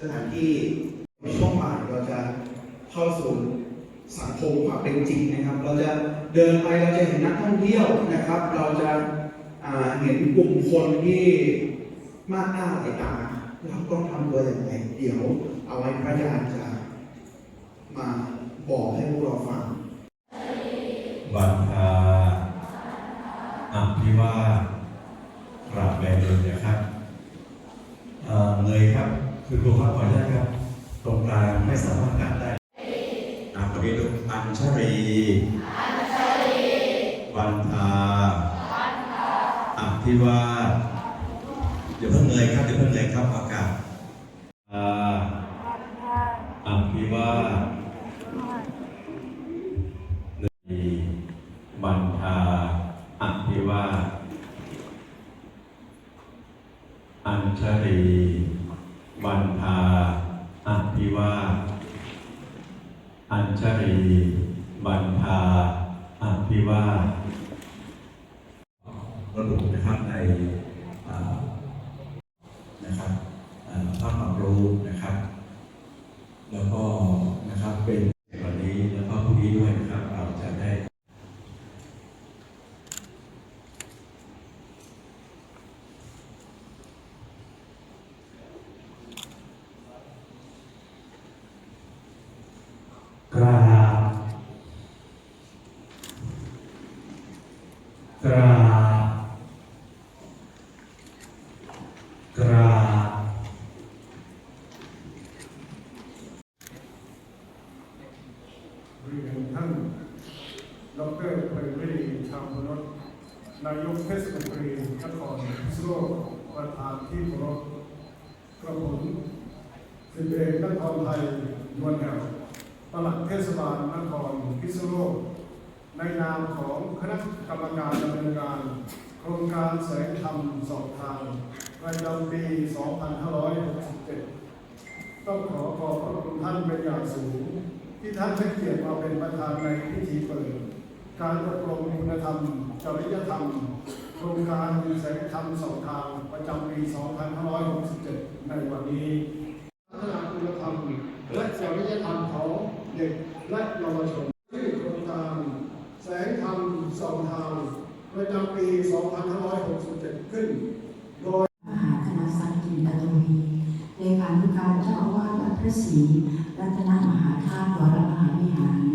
สถานที่ช่วงบ่ายเราจะเข้าสู่สังคมความเป็นจริงนะครับ เราจะเดินไปเราจะเห็นนักท่องเที่ยวนะครับ เราจะาเห็นกลุ่มคนที่มากหน้าหลายตาเราต้องทำตัวอย่างไรเดี๋ยวเอาไว้พระอาจารย์จะมาบอกให้พวกเราฟังวันทาอภิวาสกราบแบมือนะครับ เอ่อเงยครับ คือครูครับขออนได้ครับ ตรงกลางไม่สามารถกัดได้อาปริลุอัญชรีอัญชรีวันทาอธิวาเดี๋ยวเพิ่งเงยครับเดี๋ยวเพิ่งเงยครับอากาศ ชรีบันทาอภิวาอัญชรีบันทาอภิวาระบุนะครับในนะครับภาพความรู้นะครับ แล้วก็นะครับเป็นแล้วก็พรุ่งนี้ด้วยนะครับ เราจะได้ กราบกราบกราบ เรียนท่านดอกเตอรไพรีชามพนต นายกเทศมนตรีนครพิษณุโลกประธานที่เคารพกระผมสิบเอกนครไทยนวลแหวปลัดเทศบาลนครพิษณุโลก ในนามของคณะกรรมการดำเนินงานโครงการแสงธรรมสองทางประจำปี 2567 ต้องขอขอบพระคุณท่านเป็นอย่างสูง ที่ท่านให้เกียรติมาเป็นประธานในพิธีเปิด การอบรมคุณธรรม จริยธรรม โครงการมีแสงธรรมสองทาง ประจำปี 2567 ในวันนี้พัฒนาคุณธรรม และจริยธรรมของเด็กและเยาวชนที่อโครงการแสงธรรมสองทาง ประจำปี 2567 ขึ้น โดยมหาธนสักดิ์กินตะตวีเลขานุการเจ้าอาวาสวัดพระศรีรัตนมหาธาตุวรมหาวิหาร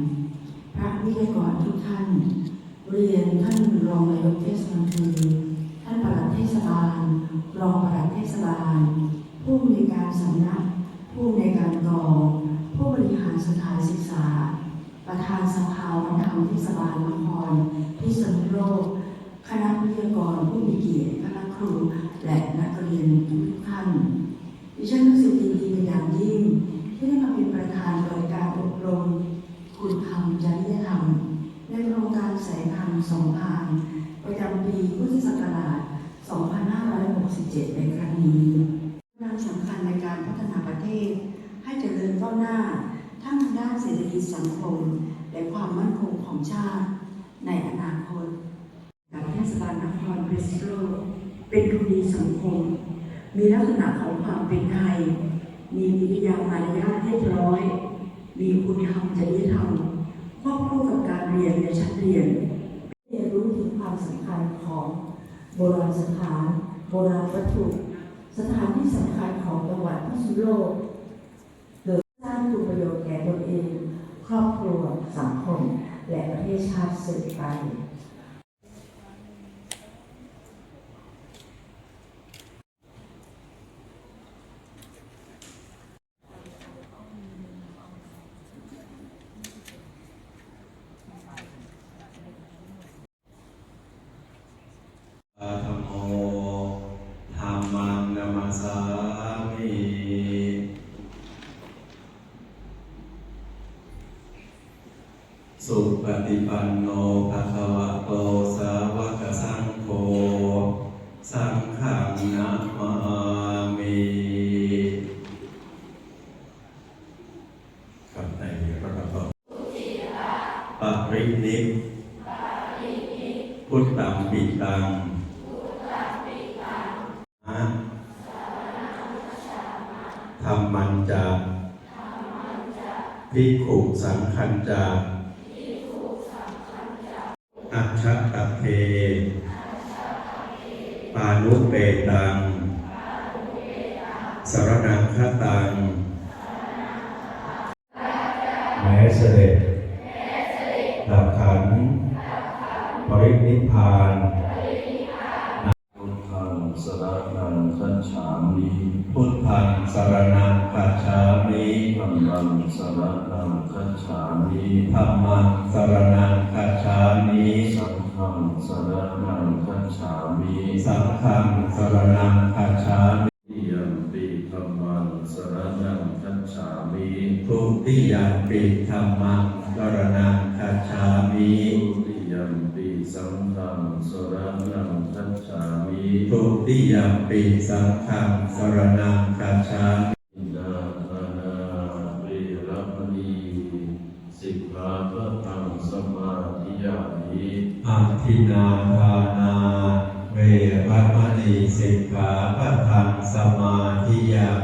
วิทยากรทุกท่าน เรียนท่านรองนายกเทศมนตรีท่านปลัดเทศบาล รองปลัดเทศบาล ผู้อำนวยการสำนัก ผู้อำนการกอง ผู้บริหารสถานศึกษา ประธานสภาวัฒนธรรมเทศบาลนครพิษณุโลก คณะวิทยากรผู้มีเกียรติคณะครู และนักเรียนทุกท่านดิฉันรู้สึกยิดีเป็นอย่างยิ่งที่ได้มาเป็นประธานเปิการอบรม คุณธรรมจริยธรรม ในโครงการแสงธรรมสองทางประจำปีพุทธ ศักราช 2567 ในครั้งนี้งานสำคัญในการพัฒนาประเทศ ให้เจริญก้าวหน้า ทั้งทางด้านเศรษฐกิจสังคม และความมั่นคงของชาติ ในอนาคตกับเทศบาลนครบริสโลเป็นทุนดีสังคม มีลักษณะของความเป็นไทย มีวิทยามารยาทเรียบร้อย มีคุณธรรมจริยธรรมควบคู่กับการเรียนในชั้นเรียนเรียนรู้ถึงความสำคัญของ โบราณสถาน โบราณวัตถุ สถานที่สำคัญของจังหวัดพิษณุโลกโดยสร้างคุณประโยชน์แก่ตนเอง ครอบครัว สังคม และประเทศชาติสืบไป ธรรมโมธรร มังนามาสามิสุปฏิปันโนภะคะวะโตสาวกสังโฆสังฆังนะมามิครับในพระธรรมปรินิพพุทธังปิตัง ภิกขุสังคัญจะอัชชะตะเพปานุเปตัง สรนังคตัง แม้เสด็จดับขัน ปรินิพพาน มิธัมมังสรณังคัจฉามิธัมมังสรนังคัจฉามิสังฆังสรณังคัจฉามิสังฆังสรนังคัจฉามิติยัมปิธัมมังสรณังคัจฉามิทุติยมปิธัมมังสรนังคัจฉามิทุติยัมปิสังฆังสรณังคัจฉามิทุติยมปิสังฆังสรนังคัจฉามิ ทินาทานาเวรมณีสิกขาปัทังสมาธิยา